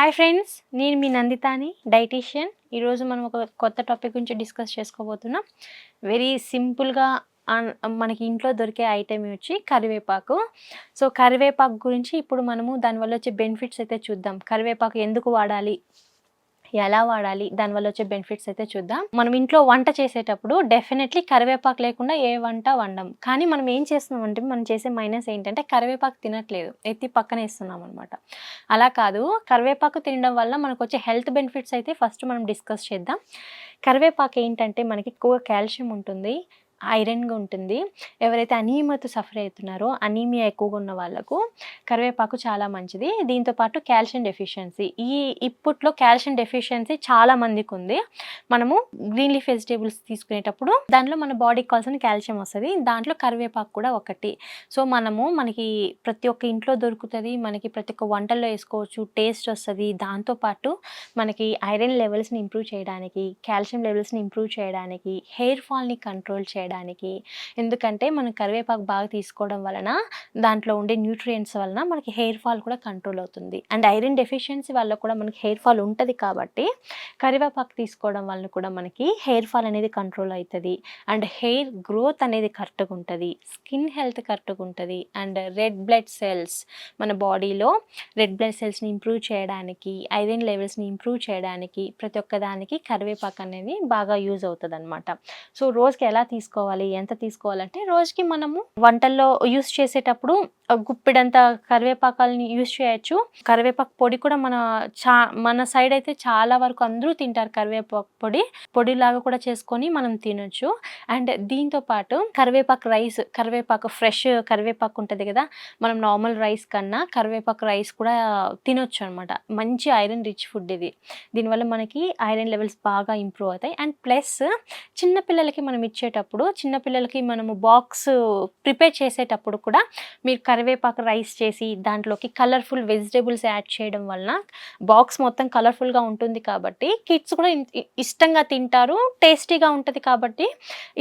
Hi friends నేను మీ నందితాని dietitian ఈరోజు మనం ఒక కొత్త టాపిక్ గురించి డిస్కస్ చేసుకోబోతున్నాం. వెరీ సింపుల్గా అన్- మనకి ఇంట్లో దొరికే ఐటెం వచ్చి కరివేపాకు. సో కరివేపాకు గురించి ఇప్పుడు మనము దానివల్ల వచ్చే బెనిఫిట్స్ అయితే చూద్దాం. కరివేపాకు ఎందుకు వాడాలి? ఎలా వాడాలి దానివల్ల వచ్చే బెనిఫిట్స్ అయితే చూద్దాం. మనం ఇంట్లో వంట చేసేటప్పుడు డెఫినెట్లీ కరివేపాకు లేకుండా ఏ వంట వండం. కానీ మనం ఏం చేస్తున్నాం అంటే మనం చేసే మైనస్ ఏంటంటే కరివేపాకు తినట్లేదు. ఎత్తి పక్కన వేస్తున్నాం అనమాట అలా కాదు. కరివేపాకు తినడం వల్ల మనకు వచ్చే హెల్త్ బెనిఫిట్స్ అయితే ఫస్ట్ మనం డిస్కస్ చేద్దాం. కరివేపాకు ఏంటంటే మనకి ఎక్కువ కాల్షియం ఉంటుంది. ఐరన్గా ఉంటుంది. ఎవరైతే అనీమియాతో సఫర్ అవుతున్నారో అనీమియా ఎక్కువగా ఉన్న వాళ్ళకు కరివేపాకు చాలా మంచిది. దీంతో పాటు కాల్షియం డెఫిషియన్సీ. ఈ ఇప్పట్లో కాల్షియం డెఫిషియన్సీ చాలా మందికి ఉంది. మనము గ్రీన్ లీఫ్ వెజిటేబుల్స్ తీసుకునేటప్పుడు దాంట్లో మన బాడీకి కావాల్సిన కాల్షియం వస్తుంది. దాంట్లో కరివేపాకు కూడా ఒకటి. సో మనము మనకి ప్రతి ఒక్క ఇంట్లో దొరుకుతుంది. మనకి ప్రతి ఒక్క వంటల్లో వేసుకోవచ్చు. టేస్ట్ వస్తుంది. దాంతోపాటు మనకి ఐరన్ లెవెల్స్ని ఇంప్రూవ్ చేయడానికి కాల్షియం లెవెల్స్ని ఇంప్రూవ్ చేయడానికి హెయిర్ ఫాల్ని కంట్రోల్ చేయడానికి ఎందుకంటే మనం కరివేపాకు బాగా తీసుకోవడం వలన దాంట్లో ఉండే న్యూట్రియంట్స్ వలన మనకి హెయిర్ ఫాల్ కూడా కంట్రోల్ అవుతుంది. అండ్ ఐరన్ డెఫిషియన్సీ వల్ల కూడా మనకి హెయిర్ ఫాల్ ఉంటుంది కాబట్టి కరివేపాకు తీసుకోవడం వలన కూడా మనకి హెయిర్ ఫాల్ అనేది కంట్రోల్ అవుతుంది. అండ్ హెయిర్ గ్రోత్ అనేది కరెక్ట్గా ఉంటుంది. స్కిన్ హెల్త్ కరెక్ట్గా ఉంటుంది. అండ్ రెడ్ బ్లడ్ సెల్స్ మన బాడీలో రెడ్ బ్లడ్ సెల్స్ని ఇంప్రూవ్ చేయడానికి ఐరన్ లెవెల్స్ని ఇంప్రూవ్ చేయడానికి ప్రతి ఒక్క దానికి కరివేపాకు అనేది బాగా యూజ్ అవుతుంది అనమాట సో రోజుకి ఎలా తీసుకోవాలి? ఎంత తీసుకోవాలంటే రోజుకి మనము వంటల్లో యూస్ చేసేటప్పుడు గుప్పిడంత కరివేపాకాలని యూస్ చేయొచ్చు. కరివేపాకు పొడి కూడా మన చా మన సైడ్ అయితే చాలా వరకు అందరూ తింటారు కరివేపాకు పొడి. పొడిలాగా కూడా చేసుకొని మనం తినొచ్చు. అండ్ దీంతో పాటు కరివేపాకు రైస్ కరివేపాకు ఫ్రెష్ కరివేపాకు ఉంటుంది కదా మనం నార్మల్ రైస్ కన్నా కరివేపాకు రైస్ కూడా తినొచ్చు అనమాట మంచి ఐరన్ రిచ్ ఫుడ్ ఇది. దీనివల్ల మనకి ఐరన్ లెవెల్స్ బాగా ఇంప్రూవ్ అవుతాయి. అండ్ ప్లస్ చిన్న పిల్లలకి మనం ఇచ్చేటప్పుడు చిన్నపిల్లలకి మనము బాక్స్ ప్రిపేర్ చేసేటప్పుడు కూడా మీరు కరివేపాకు రైస్ చేసి దాంట్లోకి కలర్ఫుల్ వెజిటేబుల్స్ యాడ్ చేయడం వలన బాక్స్ మొత్తం కలర్ఫుల్గా ఉంటుంది కాబట్టి కిడ్స్ కూడా ఇష్టంగా తింటారు టేస్టీగా ఉంటుంది కాబట్టి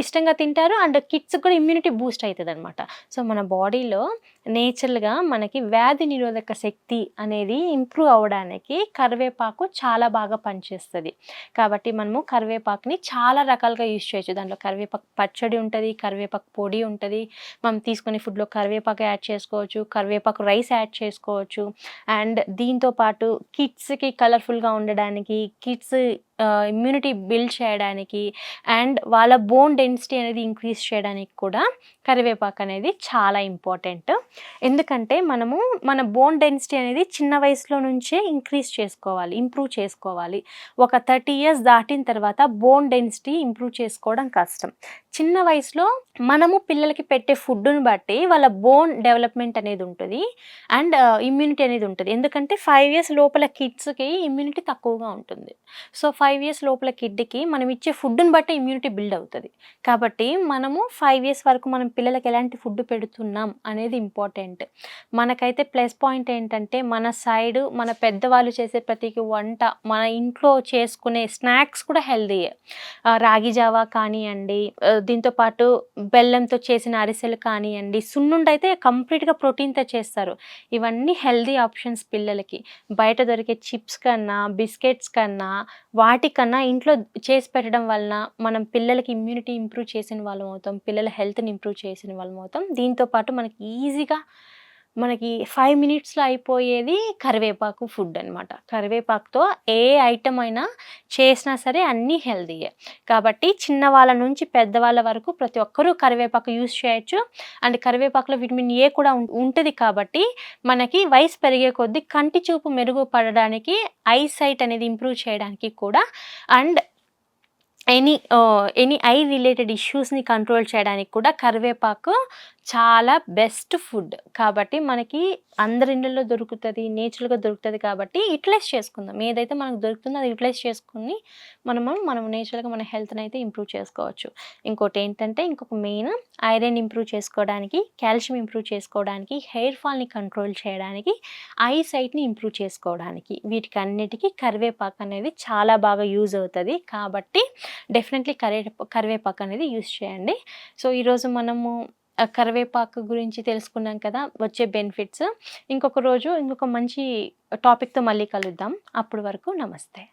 ఇష్టంగా తింటారు అండ్ కిడ్స్ కూడా ఇమ్యూనిటీ బూస్ట్ అవుతుంది అనమాట సో మన బాడీలో నేచురల్గా మనకి వ్యాధి నిరోధక శక్తి అనేది ఇంప్రూవ్ అవ్వడానికి కరివేపాకు చాలా బాగా పనిచేస్తుంది. కాబట్టి మనము కరివేపాకుని చాలా రకాలుగా యూజ్ చేయొచ్చు. దాంట్లో కరివేపాకు పచ్చడి పచ్చడి ఉంటుంది కరివేపాకు పొడి ఉంటుంది. మనం తీసుకునే ఫుడ్లో కరివేపాకు యాడ్ చేసుకోవచ్చు కరివేపాకు రైస్ యాడ్ చేసుకోవచ్చు. అండ్ దీంతో పాటు కిడ్స్కి కలర్ఫుల్గా ఉండడానికి కిడ్స్ ఇమ్యూనిటీ బిల్డ్ చేయడానికి అండ్ వాళ్ళ బోన్ డెన్సిటీ అనేది ఇంక్రీజ్ చేయడానికి కూడా కరివేపాకు అనేది చాలా ఇంపార్టెంట్ ఎందుకంటే మనము మన బోన్ డెన్సిటీ అనేది చిన్న వయసులో నుంచే ఇంక్రీజ్ చేసుకోవాలి ఇంప్రూవ్ చేసుకోవాలి. ఒక థర్టీ ఇయర్స్ దాటిన తర్వాత బోన్ డెన్సిటీ ఇంప్రూవ్ చేసుకోవడం కష్టం. చిన్న వయసులో మనము పిల్లలకి పెట్టే ఫుడ్ను బట్టి వాళ్ళ బోన్ డెవలప్మెంట్ అనేది ఉంటుంది అండ్ ఇమ్యూనిటీ అనేది ఉంటుంది. ఎందుకంటే ఫైవ్ ఇయర్స్ లోపల కిడ్స్కి ఇమ్యూనిటీ తక్కువగా ఉంటుంది. సో ఫైవ్ ఫైవ్ ఇయర్స్ లోపల కిడ్కి మనం ఇచ్చే ఫుడ్ని బట్టి ఇమ్యూనిటీ బిల్డ్ అవుతుంది. కాబట్టి మనము ఫైవ్ ఇయర్స్ వరకు మనం పిల్లలకి ఎలాంటి ఫుడ్ పెడుతున్నాం అనేది ఇంపార్టెంట్ మనకైతే ప్లస్ పాయింట్ ఏంటంటే మన సైడ్ మన పెద్దవాళ్ళు చేసే ప్రతి వంట మన ఇంట్లో చేసుకునే స్నాక్స్ కూడా హెల్దీయే రాగి జావా కానివ్వండి దీంతోపాటు దీంతో పాటు బెల్లంతో చేసిన అరిసెలు కానివ్వండి సున్నుండి అయితే కంప్లీట్గా ప్రోటీన్తో చేస్తారు. ఇవన్నీ హెల్దీ ఆప్షన్స్ పిల్లలకి. బయట దొరికే చిప్స్ కన్నా బిస్కెట్స్ కన్నా వాటి వాటికన్నా ఇంట్లో చేసి పెట్టడం వలన మనం పిల్లలకి ఇమ్యూనిటీ ఇంప్రూవ్ చేసిన వాళ్ళం అవుతాం పిల్లల హెల్త్ని ఇంప్రూవ్ చేసిన వాళ్ళం అవుతాం. దీంతో పాటు మనకి ఈజీగా మనకి ఫైవ్ మినిట్స్లో అయిపోయేది కరివేపాకు ఫుడ్ అనమాట కరివేపాకుతో ఏ ఐటమ్ అయినా చేసినా సరే అన్నీ హెల్దీయే కాబట్టి చిన్న వాళ్ళ నుంచి పెద్దవాళ్ళ వరకు ప్రతి ఒక్కరూ కరివేపాకు యూస్ చేయొచ్చు. అండ్ కరివేపాకులో విటమిన్ ఏ కూడా ఉంటుంది కాబట్టి మనకి వయసు పెరిగే కొద్దీ కంటి చూపు మెరుగుపడడానికి ఐ సైట్ అనేది ఇంప్రూవ్ చేయడానికి కూడా and any any eye related ఇష్యూస్ని control చేయడానికి కూడా కరివేపాకు చాలా బెస్ట్ ఫుడ్. కాబట్టి మనకి అందరి ఇళ్ళల్లో దొరుకుతుంది నేచురల్గా దొరుకుతుంది కాబట్టి యూటిలైజ్ చేసుకుందాం. ఏదైతే మనకు దొరుకుతుందో అది యూటిలైజ్ చేసుకుని మనము మనం నేచురల్గా మన హెల్త్ని అయితే ఇంప్రూవ్ చేసుకోవచ్చు. ఇంకోటి ఏంటంటే ఇంకొక మెయిన్ ఐరన్ ఇంప్రూవ్ చేసుకోవడానికి కాల్షియం ఇంప్రూవ్ చేసుకోవడానికి హెయిర్ ఫాల్ని కంట్రోల్ చేయడానికి ఐ సైట్ని ఇంప్రూవ్ చేసుకోవడానికి. వీటికి అన్నిటికీ కరివేపాకు అనేది చాలా బాగా యూజ్ అవుతుంది. కాబట్టి డెఫినెట్లీ కరివే కరివేపాకు అనేది యూజ్ చేయండి. సో ఈరోజు మనము కరివేపాకు గురించి తెలుసుకున్నాం కదా వచ్చే బెనిఫిట్స్ ఇంకొక రోజు ఇంకొక మంచి టాపిక్తో మళ్ళీ కలుద్దాం. అప్పటి వరకు నమస్తే.